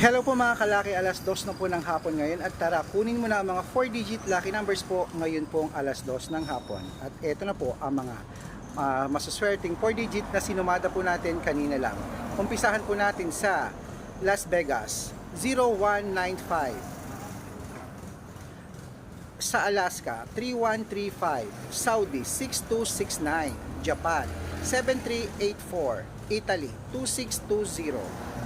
Hello po mga kalaki, alas 2 na po ng hapon ngayon. At tara kunin mo na ang mga 4-digit lucky numbers po ngayon pong alas 2 ng hapon. At eto na po ang mga uh, masuswerteng 4-digit na sinumada po natin kanina lang. Umpisahan po natin sa Las Vegas 0195 sa Alaska 3135, Saudi 6269, Japan 7384, Italy 2620,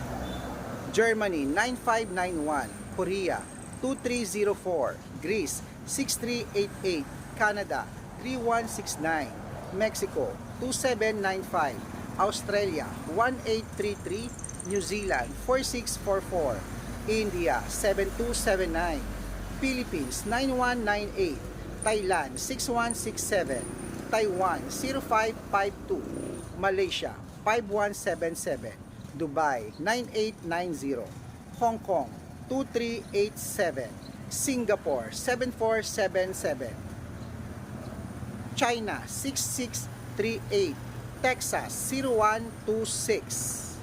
Germany 9591, Korea 2304, Greece 6388, Canada 3169, Mexico 2795, Australia 1833, New Zealand 4644, India 7279, Philippines 9198, Thailand 6167, Taiwan 0552, Malaysia 5177, Dubai 9890, Hong Kong 2387, Singapore 7477, China 6638, Texas 0126,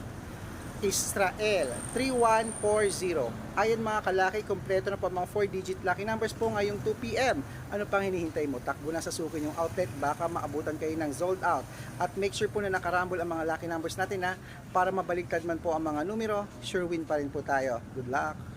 Israel 3140. Ayan mga kalaki, kompleto na po mga 4-digit lucky numbers po ngayong 2pm. Ano pang hinihintay mo? Takbo na sa sukin yung outlet, baka maabutan kayo ng sold out. At make sure po na nakarambol ang mga lucky numbers natin ha, para mabaligtad man po ang mga numero, sure win pa rin po tayo. Good luck!